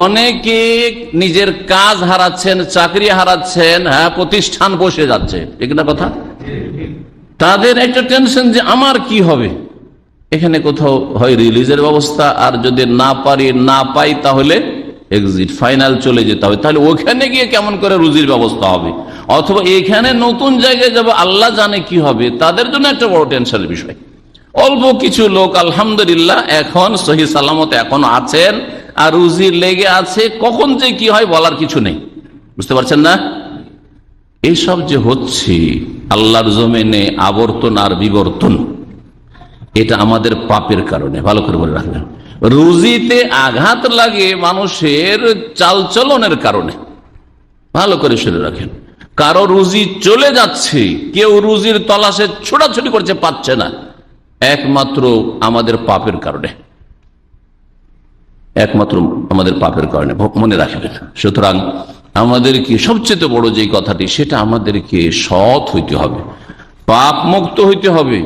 অনেকে নিজের কাজ হারাচ্ছেন, চাকরি হারাচ্ছেন হ্যাঁ প্রতিষ্ঠান বসে যাচ্ছে। ঠিক না কথা? তাদের একটা টেনশন যে আমার কি হবে? এখানে কোথাও হয় রিলিজের ব্যবস্থা, আর যদি না পারি, না পাই, তাহলে এক্সিট ফাইনাল চলে যেতে হবে। তাহলে ওখানে গিয়ে কেমন করে রুজির ব্যবস্থা হবে? অথবা এখানে নতুন জায়গায় যাব, আল্লাহ জানে কি হবে? তাদের জন্য একটা বড় টেনশনের বিষয়। অল্প কিছু লোক, আলহামদুলিল্লাহ, এখন সহি সালামত এখন আছেন। আর রুজি লেগে আছে, কখন যে কি হয় বলার কিছু নেই। বুঝতে পারছেন না? এইসব যে হচ্ছে, আল্লাহর জমিনে আবর্তন আর বিবর্তন, এটা আমাদের পাপের কারণে। ভালো করে বলে রাখবেন। রুজিতে আঘাত লাগে মানুষের চালচলনের কারণে। ভালো করে শুনে রাখেন। কারও রুজি চলে যাচ্ছে, কেউ রুজির তলাশে ছোটাছুটি করছে, পাচ্ছে না। একমাত্র আমাদের পাপের কারণে। একমাত্র আমাদের পাপের কারণে মনে রাখবেন সুতরাং আমাদেরকে সবচেয়ে বড় যে কথাটি, সেটা আমাদেরকে সৎ হইতে হবে। পাপ মুক্ত হইতে হবে,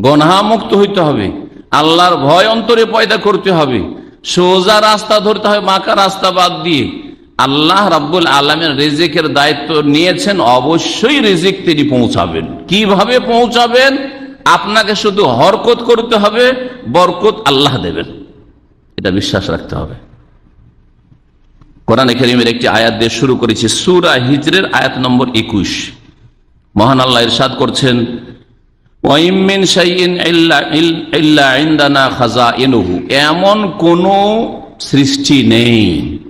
গনহা মুক্ত হইতে হবে, আল্লাহর ভয় অন্তরে পয়দা করতে হবে, সোজা রাস্তা ধরতে হবে মাকা রাস্তা বাদ দিয়ে। আল্লাহ রাব্বুল আলমের রেজেকের দায়িত্ব নিয়েছেন, অবশ্যই রেজেক তিনি পৌঁছাবেন। কীভাবে পৌঁছাবেন? আপনাকে শুধু হরকত করতে হবে, বরকত আল্লাহ দেবেন। এটা বিশ্বাস রাখতে হবে। কোরআন করিমের একটি আয়াত দিয়ে শুরু করেছি, সুরা হিজরের আয়াত নম্বর একুশ। মহান আল্লাহ ইরশাদ করছেন এমন কোন সৃষ্টি নেই,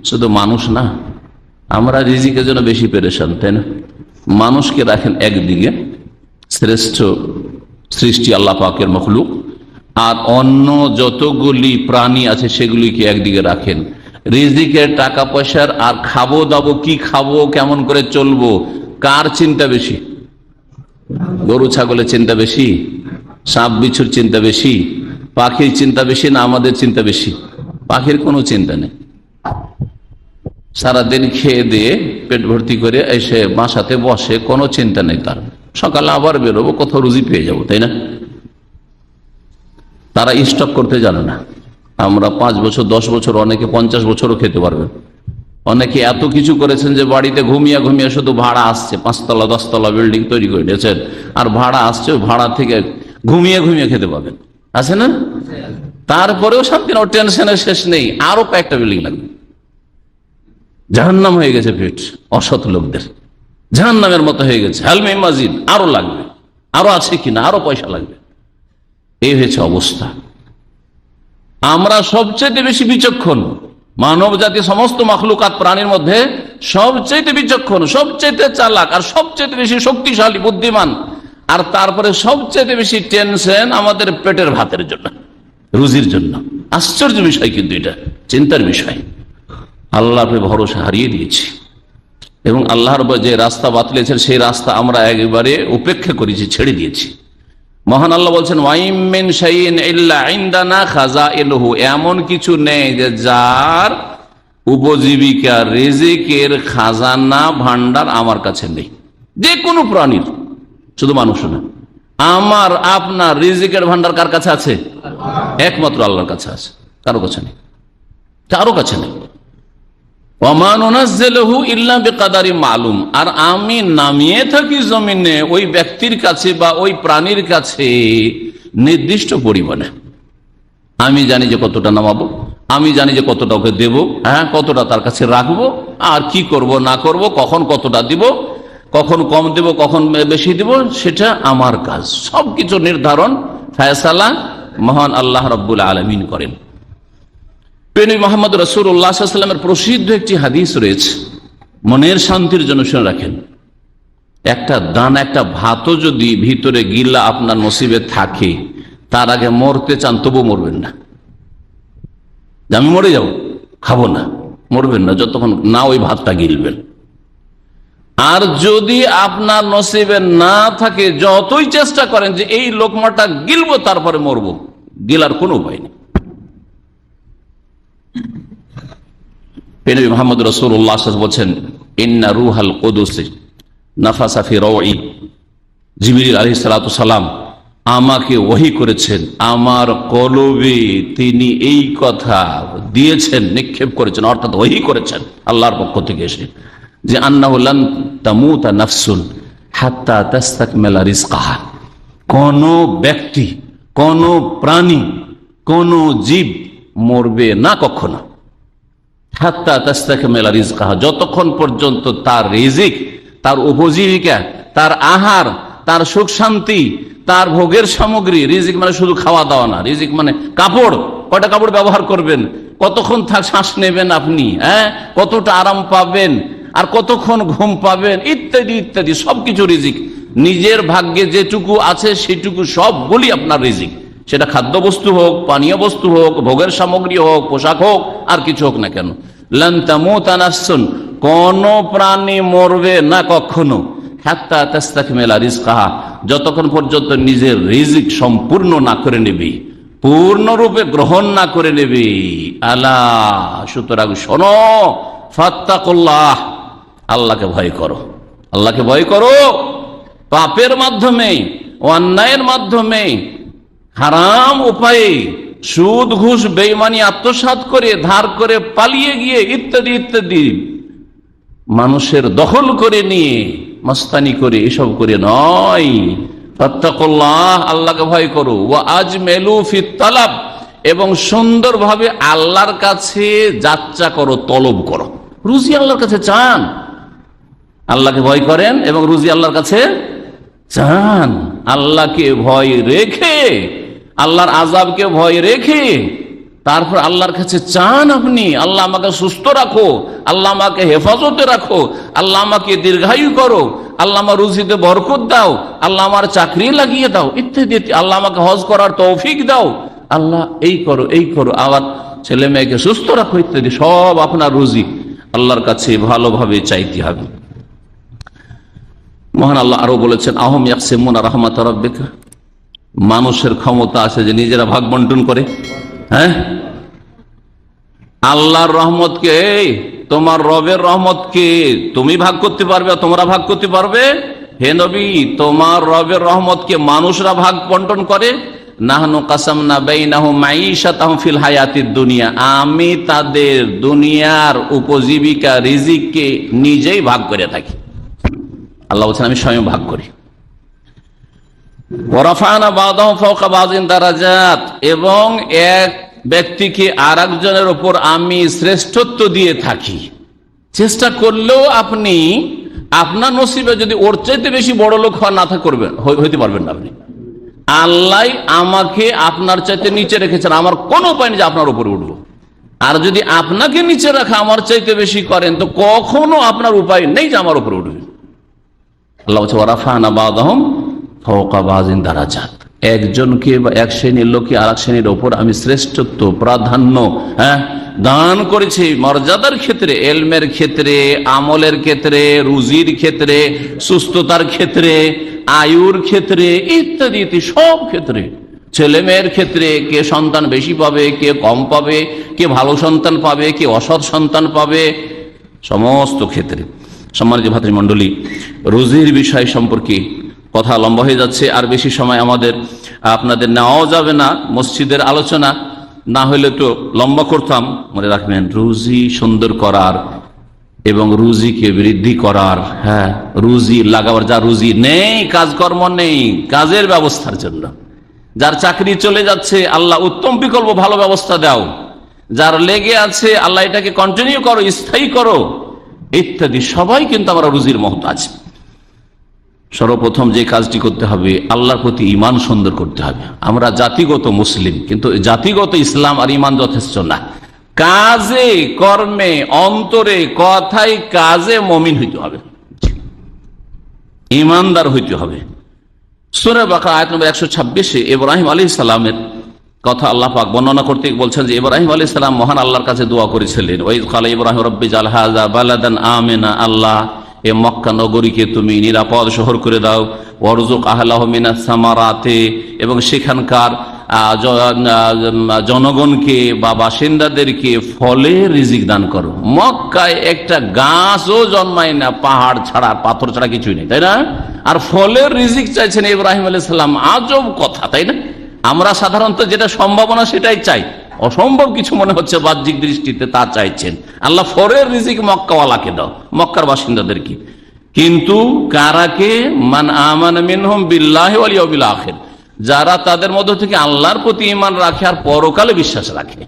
শুধু মানুষ না। আমরা রিজিকের জন্য বেশি পেরেশান, তাই না? মানুষকে রাখেন একদিকে, শ্রেষ্ঠ সৃষ্টি আল্লাহ পাকের মখলুক। আর অন্য যতগুলি প্রাণী আছে সেগুলিকে একদিকে রাখেন। রিজিকের টাকা পয়সার আর খাব দাবো, কি খাব, কেমন করে চলবো, কার চিন্তা বেশি? গরু ছাগলের চিন্তা বেশি? সাপ বিছুর চিন্তা বেশি? পাখির চিন্তা বেশি না আমাদের চিন্তা বেশি? পাখির কোনো চিন্তা নেই। সারাদিন খেয়ে দিয়ে পেট ভর্তি করে এসে বাসাতে বসে, কোনো চিন্তা নেই তার। সকালে আবার বেরোবো, কোথাও রুজি পেয়ে যাব, তাই না? তারা স্টক করতে জানে না। আমরা পাঁচ বছর, দশ বছর, অনেকে পঞ্চাশ বছরও খেতে পারবে। অনেকে এত কিছু করেছেন যে বাড়িতে ঘুমিয়ে ঘুমিয়ে শুধু ভাড়া আসছে, পাঁচতলা, দশতলা বিল্ডিং তৈরি করে দিয়েছেন। আর ভাড়া আসছে ভাড়া থেকে ঘুমিয়ে ঘুমিয়ে খেতে পাবেন। আছে না? তারপরেও শান্তি না টেনশনের শেষ নেই। আরও কয়েকটা বিল্ডিং লাগবে। জাহান্নাম হয়ে গেছে পেট, অসৎ লোকদের। জাহান্নামের মতো হয়ে গেছে। হেলমে মাজিদ আরও লাগবে। আরও আছে কিনা? আরও পয়সা লাগবে। এই হয়েছে অবস্থা। আমরা সবচেয়ে বেশি বিচক্ষণ। মানব জাতি সমস্ত মখলুকাত প্রাণীর মধ্যে সবচেয়ে বিচক্ষণ সবচেয়ে চালাক, আর সবচেয়ে বেশি শক্তিশালী, বুদ্ধিমান, আর তারপরে সবচেয়ে বেশি টেনশন আমাদের পেটের ভাতের জন্য, রুজির জন্য। আশ্চর্য বিষয় কিন্তু এটা, চিন্তার বিষয়। আল্লাহকে ভরসা হারিয়ে দিয়েছি। এবং আল্লাহর যে রাস্তা বাতলেছেন, সেই রাস্তা আমরা একেবারে উপেক্ষা করেছি, ছেড়ে দিয়েছি। মহান আল্লাহ বলছেন ওয়াইমিন ইনদানা খাজাইনুহু এমন কিছু নেই যে যার উপজীবিকা, রিজিকের খাজানা ভান্ডার আমার কাছে নেই। যে কোনো প্রাণীর, শুধু মানুষ না। আমার, আপনার রিজিকের ভান্ডার কার কাছে আছে? একমাত্র আল্লাহর কাছে আছে। কারও কাছে নেই। কারও কাছে নেই। মালুম। আর আমি নামিয়ে থাকি জমিনে ওই ব্যক্তির কাছে বা ওই প্রাণীর কাছে নির্দিষ্ট পরিমাণে। আমি জানি যে কতটা নামাবো, আমি জানি যে কতটা ওকে দেব হ্যাঁ কতটা তার কাছে রাখব, আর কি করব, না করব, কখন কতটা দিব, কখন কম দেব, কখন বেশি দিব, সেটা আমার কাজ। সবকিছু নির্ধারণ, ফায়সালা মহান আল্লাহ রব্বুল আলমিন করেন। পেনি মোহাম্মদ রসুল্লাহামের প্রসিদ্ধ একটি হাদিস রয়েছে। মনের শান্তির জন্য শুনে রাখেন। একটা দান, একটা ভাতও যদি ভিতরে গিলা আপনার নসিবে থাকে, তার আগে মরতে চান, তবু মরবেন না। আমি মরে যাব, খাব না, মরবেন না, যতক্ষণ না ওই ভাতটা গিলবেন। আর যদি আপনার নসিবে না থাকে, যতই চেষ্টা করেন যে এই লোকমাটা গিলবো, তারপরে মরবো। গিলার কোনো উপায় নেই। পেনবী মোহাম্মদ রসুল্লাহ বলছেন, ইন্না রুহাল কদুসি নাফাসাফি রই জিবির আলহি সালাম আমাকে ওহি করেছেন, আমার কলবে তিনি এই কথা দিয়েছেন, নিক্ষেপ করেছেন, অর্থাৎ ওহি করেছেন আল্লাহর পক্ষ থেকে এসে, যে আন্নাউল্লান তামুতা নাফসুন হাত্তা তাস্তাক মেলা রিজকাহা। কোন ব্যক্তি, কোন প্রাণী, কোন জীব মরবে না কখনো। যতক্ষণ পর্যন্ত তার রিজিক, তার উপজীবিকা, তার আহার, তার সুখ শান্তি, তার ভোগের সামগ্রী, রিজিক মানে শুধু খাওয়া দাওয়া না, রিজিক মানে কাপড়। কয়টা কাপড় ব্যবহার করবেন? কতক্ষণ থাক শ্বাস নেবেন আপনি হ্যাঁ? কতটা আরাম পাবেন? আর কতক্ষণ ঘুম পাবেন? ইত্যাদি ইত্যাদি, সবকিছু রিজিক। নিজের ভাগ্যে যেটুকু আছে সেটুকু সবগুলি আপনার রিজিক। সেটা খাদ্য বস্তু হোক, পানীয় বস্তু হোক, ভোগের সামগ্রী হোক, পোশাক হোক, আর কিছু হোক না কেন। লান্তামুতানাসুন কোন প্রাণী মরবে না কখনো। হাত্তা তাস্তাক মেলা রিজকাহা যতক্ষণ পর্যন্ত নিজের রিজিক সম্পূর্ণ না করে নেবে, পূর্ণরূপে গ্রহণ না করে নেবে, আলা, সুতরাং শোনো, ফাত্তাকুল্লাহ, আল্লাহকে ভয় করো। আল্লাহকে ভয় করো। পাপের মাধ্যমে, অন্যায়ের মাধ্যমে, হারাম উপায়ে সুদ, ঘুষ, বেইমানি আত্মসাত করে, ধার করে, পালিয়ে গিয়ে, ইত্যাদি ইত্যাদি মানুষের দখল করে নিয়ে, মস্তানি করে, এসব করে নয়। ফত্তাকুল্লাহ ভয় করো। ও মেলু তালাব, এবং সুন্দরভাবে আল্লাহর কাছে যাত্রা করো, তলব করো। রুজি আল্লাহর কাছে চান। আল্লাহকে ভয় করেন এবং রুজি আল্লাহর কাছে চান। আল্লাহকে ভয় রেখে আল্লাহর আজাবকে ভয় রেখে তারপর আল্লাহর কাছে চান আপনি, আল্লাহ আমাকে সুস্থ রাখো, আল্লাহ আমাকে হেফাজতে রাখো, আল্লাহ আমাকে দীর্ঘায়ু করো, আল্লাহ আমার রুজিতে বরকত দাও, আল্লাহ আমার চাকরি লাগিয়ে দাও, ইত্যাদি। আল্লাহ আমাকে হজ করার তৌফিক দাও। আল্লাহ এই করো এই করো, আবার ছেলে মেয়েকে সুস্থ রাখো, ইত্যাদি। সব আপনার রুজি। আল্লাহর কাছে ভালোভাবে চাইতে হবে। মহান আল্লাহ আরও বলেছেন, আহম ইয়াকসিমুন রহমত মানুষের ক্ষমতা আছে যে নিজেরা ভাগ বন্টন করে হ্যাঁ? আল্লাহর রহমতকে তোমার রবের রহমতকে তুমি ভাগ করতে পারবে তোমরা ভাগ করতে পারবে? হে নবী, তোমার রবের রহমতকে মানুষরা ভাগ বন্টন করে? নাহনু কাসাম না বেইনাহু মাইশা তাহফিল হায়াতির দুনিয়া। আমি তাদের দুনিয়ার উপজীবিকা, রিজিককে নিজেই ভাগ করে থাকি। আল্লাহ বলছেন, আমি স্বয়ং ভাগ করি। এবং এক ব্যক্তিকে আর একজনের ওপর আমি শ্রেষ্ঠত্ব দিয়ে থাকি। চেষ্টা করলেও আপনি আপনার নসিবে যদি ওর চাইতে বেশি বড় লোক হওয়া না করবেন হইতে পারবেন না আপনি। আল্লাহ আমাকে আপনার চাইতে নিচে রেখেছেন, আমার কোনো উপায় নেই যে আপনার উপরে উঠবো। আর যদি আপনাকে নিচে রাখা আমার চাইতে বেশি করেন, তো কখনো আপনার উপায় নেই যে আমার উপরে উঠবে। আল্লাহ ফৌকাবাজিন দারাজাত। একজনকে বা এক শ্রেণির লোককে আর এক শ্রেণির ওপর আমি শ্রেষ্ঠত্ব, প্রাধান্য হ্যাঁ দান করেছি মর্যাদার ক্ষেত্রে, এলমের ক্ষেত্রে, আমলের ক্ষেত্রে, রুজির ক্ষেত্রে, সুস্থতার ক্ষেত্রে, আয়ুর ক্ষেত্রে, ইত্যাদি ইত্যাদি, সব ক্ষেত্রে। ছেলে মেয়ের ক্ষেত্রে কে সন্তান বেশি পাবে, কে কম পাবে, কে ভালো সন্তান পাবে, কে অসৎ সন্তান পাবে, সমস্ত ক্ষেত্রে। সম্মানিত ভাতৃমণ্ডলী, রুজির বিষয় সম্পর্কে কথা লম্বা হয়ে যাচ্ছে, আর বেশি সময় আমাদের, আপনাদের নেওয়াও যাবে না, মসজিদের আলোচনা না হলে তো লম্বা করতাম। মনে রাখবেন, রুজি সুন্দর করার এবং রুজিকে বৃদ্ধি করার হ্যাঁ রুজি লাগাবার যা রুজি নেই, কাজকর্ম নেই, কাজের ব্যবস্থার জন্য। যার চাকরি চলে যাচ্ছে, আল্লাহ উত্তম বিকল্প ভালো ব্যবস্থা দাও। যার লেগে আছে, আল্লাহ এটাকে কন্টিনিউ করো, স্থায়ী করো। ইত্যাদি সবাই কিন্তু আমরা রুজির মহতাজ। সর্বপ্রথম যে কাজটি করতে হবে, আল্লাহর প্রতি ইমান সুন্দর করতে হবে। আমরা জাতিগত মুসলিম, কিন্তু জাতিগত ইসলাম আর ইমান যথেষ্ট না। কাজে, কর্মে, অন্তরে কথাই কাজে মমিন হইতে হবে। ইমানদার হইতে হবে। সুরে বাকা আয়াত নম্বর একশো ছাব্বিশে ইব্রাহিম আলী সালামের কথা আল্লাহ পাক বর্ণনা করতে বলছেন যে, ইব্রাহিম আলী সালাম মহান আল্লাহর কাছে দোয়া করেছিলেন। ওই খালা ইব্রাহিম রব্বি জালহাজা বালাদান আমেনা আল্লাহ এ মক্কা নগরীকে তুমি নিরাপদ শহর করে দাও। ওরজুক আহলাহ মিনা সামারাতে এবং সেখানকার আহ, আহ, জনগণকে বা বাসিন্দাদেরকে ফলে রিজিক দান করো। মক্কায় একটা গাছও জন্মায় না পাহাড় ছাড়া পাথর ছাড়া কিছুই নেই তাই না? আর ফলের রিজিক চাইছেন ইব্রাহিম আলাইসাল্লাম আজব কথা তাই না? আমরা সাধারণত যেটা সম্ভাবনা সেটাই চাই। অসম্ভব কিছু মনে হচ্ছে বাহ্যিক দৃষ্টিতে, তা চাইছেন। আল্লাহ ফরের রিজিক মক্কাওয়ালাকে দাও। মক্কার বাসিন্দাদেরকে কিন্তু কারাকে মান আমান মিনহুম বিল্লাহি ইয়াউমিল যারা তাদের মধ্য থেকে আল্লাহর প্রতি ইমান রাখে আর পরকালে বিশ্বাস রাখে।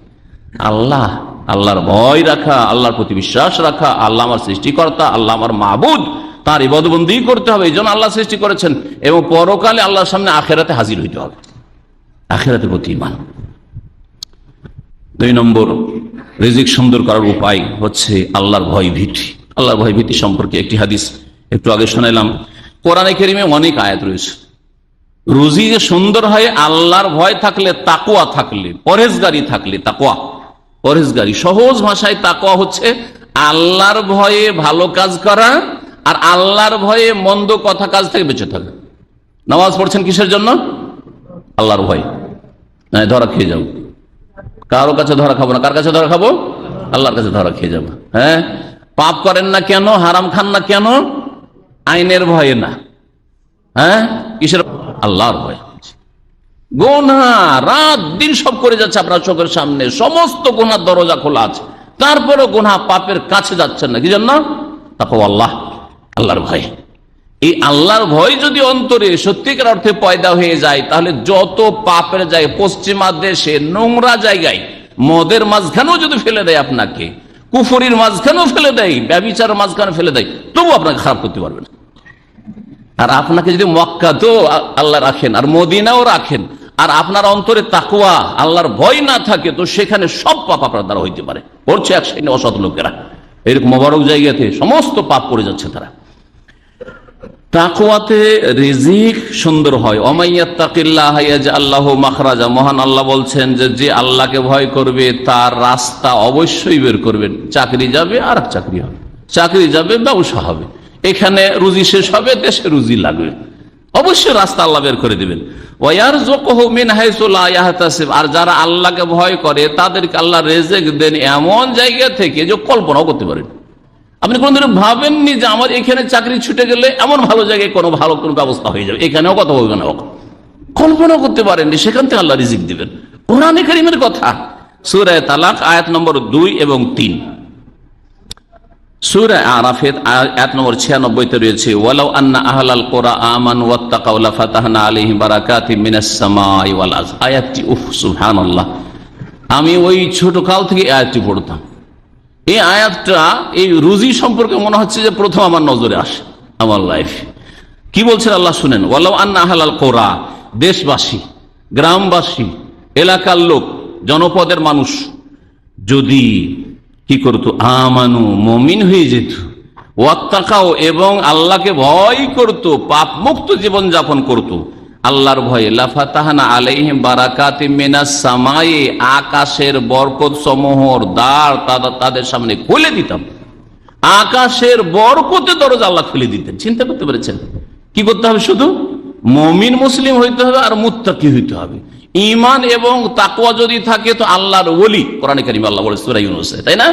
আল্লাহ, আল্লাহর ভয় রাখা, আল্লাহর প্রতি বিশ্বাস রাখা, আল্লাহ আমার সৃষ্টিকর্তা, আল্লাহ আমার মাহবুদ তার ইবাদবন্দি করতে হবে, এই জন্য আল্লাহ সৃষ্টি করেছেন। এবং পরকালে আল্লাহর সামনে আখেরাতে হাজির হইতে হবে। আখেরাতের প্রতি ইমান দুই নম্বর, রিজিক সুন্দর করার উপায় হচ্ছে আল্লাহর ভয় ভীতি আল্লাহর ভয় ভীতি সম্পর্কে একটি হাদিস একটু আগে শোনাইলাম। কোরআনে কেরিমে অনেক আয়াত রয়েছে। রুজি যে সুন্দর হয়, আল্লাহর ভয় থাকলে তাকুয়া থাকলে পরেজগারি থাকলে তাকুয়া পরেজগারি সহজ ভাষায় তাকুয়া হচ্ছে আল্লাহর ভয়ে ভালো কাজ করা আর আল্লাহর ভয়ে মন্দ কথা কাজ থেকে বেঁচে থাকা। নামাজ পড়ছেন কিসের জন্য? আল্লাহর ভয়। ধরা খেয়ে যাব কারও কাছে ধরা খাব না। কার কাছে ধরা খাব? আল্লাহর কাছে ধরা খেয়ে যাব। হ্যাঁ? পাপ করেন না কেন? হারাম খান না কেন? আইনের ভয়ে না। হ্যাঁ? কিসের আল্লাহর ভয়। গোনা রাত দিন সব করে যাচ্ছে আপনার চোখের সামনে। সমস্ত গোনার দরজা খোলা আছে। তারপরে গোনা পাপের কাছে যাচ্ছেন না। কি জন্য? তারপর আল্লাহ আল্লাহর ভয়। এই আল্লাহর ভয় যদি অন্তরে সত্যিকার অর্থে পয়দা হয়ে যায়, তাহলে যত পাপের যায় পশ্চিমা দেশে, নোংরা জায়গায়, মদের মাঝখানেও যদি ফেলে দেয় আপনাকে, কুফরির মাঝখানেও ফেলে দেয় ব্যবিচার মাঝখানে ফেলে দেয়, তবু আপনাকে খারাপ করতে পারবে না। আর আপনাকে যদি মক্কা তো আল্লাহ রাখেন, আর মদিনাও রাখেন, আর আপনার অন্তরে তাকুয়া আল্লাহর ভয় না থাকে, তো সেখানে সব পাপ আপনার দ্বারা হইতে পারে। করছে এক অসৎ লোকেরা। এরকম মোবারক জায়গাতে সমস্ত পাপ করে যাচ্ছে তারা। তাকুয়াতে রিজিক সুন্দর হয়। অমাইয়াত্তাকিল্লাহ আল্লাহ মাখরাজা। মহান আল্লাহ বলছেন যে যে আল্লাহকে ভয় করবে, তার রাস্তা অবশ্যই বের করবেন। চাকরি যাবে, আর চাকরি হবে। চাকরি যাবে, ব্যবসা হবে। এখানে রুজি শেষ হবে, দেশে রুজি লাগবে। অবশ্যই রাস্তা আল্লাহ বের করে দিবেন। আর যারা আল্লাহকে ভয় করে, তাদেরকে আল্লাহ রেজেক দেন এমন জায়গা থেকে যে কল্পনাও করতে পারেন। আপনি কোনদিন ভাবেননি যে আমার এখানে চাকরি ছুটে গেলে এমন ভালো জায়গায় কোনো ভালো কোনো ব্যবস্থা হয়ে যাবে? এখানেও কথা বলবে না কল্পনা করতে পারেননি, সেখান থেকে আল্লাহ রিজিক দিবেন। কোরআন করিমের কথা। সুরায় তালাক, আয়াত নম্বর দুই এবং তিন। নম্বর ছিয়ানব্বইতে রয়েছে আন্না কোরআ আমান আয়াতটি, উফ আমি ওই ছোট কাল থেকে আয়াতটি পড়তাম। এই আয়াতটা, এই রুজি সম্পর্কে মনে হচ্ছে যে প্রথম আমার নজরে আসে, আমার লাইফ কি বলছেন আল্লাহ শুনেন? ওয়ালাউ আন্না আহলাল কোরআ দেশবাসী, গ্রামবাসী, এলাকার লোক, জনপদের মানুষ, যদি কি করতো? আমানু, মমিন হয়ে যেত ওয়াত্তাকাও এবং আল্লাহকে ভয় করত পাপ মুক্ত জীবন যাপন করত আল্লাহর ভয়ে, লাফাতাহানা আলাইহিম বারাকাতি মিনাস সামায়ে আকাশের বরকত সমূহর দ্বার তাদের সামনে খুলে দিতাম। আকাশের বরকতে দরজা আল্লাহ খুলে দিতেন। চিন্তা করতে পেরেছেন? কি করতে হবে শুধু? মমিন মুসলিম হইতে হবে আর মুত্তাকি হইতে হবে। ইমান এবং তাকুয়া যদি থাকে তো আল্লাহর ওলি, কোরআন করিম আল্লাহ বলে সুরাই তাই না?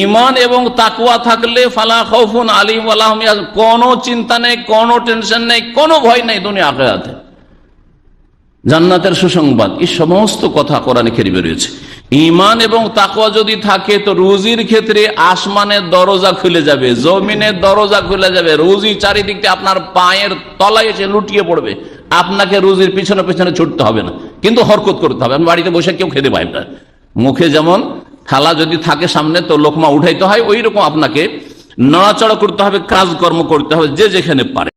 ইমান এবং তাকুয়া থাকলে ফালা খৌফুন আলিম আল্লাহ কোনো চিন্তা নেই, কোনো টেনশন নেই, কোনো ভয় নেই দুনিয়া আখেরাতে। জান্নাতের সুসংবাদ। এই সমস্ত কথা কোরআনে খেরিবে রয়েছে। ইমান এবং তাকুয়া যদি থাকে, তো রুজির ক্ষেত্রে আসমানের দরজা খুলে যাবে, জমিনের দরজা খুলে যাবে। রুজি চারিদিক আপনার পায়ের তলায় এসে লুটিয়ে পড়বে। আপনাকে রুজির পিছনে পিছনে ছুটতে হবে না। কিন্তু হরকত করতে হবে। আমি বাড়িতে বসে কেউ খেতে পাই না। মুখে যেমন থালা যদি থাকে সামনে, তো লোকমা উঠাইতে হয়। ওই রকম আপনাকে নড়াচড়া করতে হবে, কাজকর্ম করতে হবে, যে যেখানে পারে।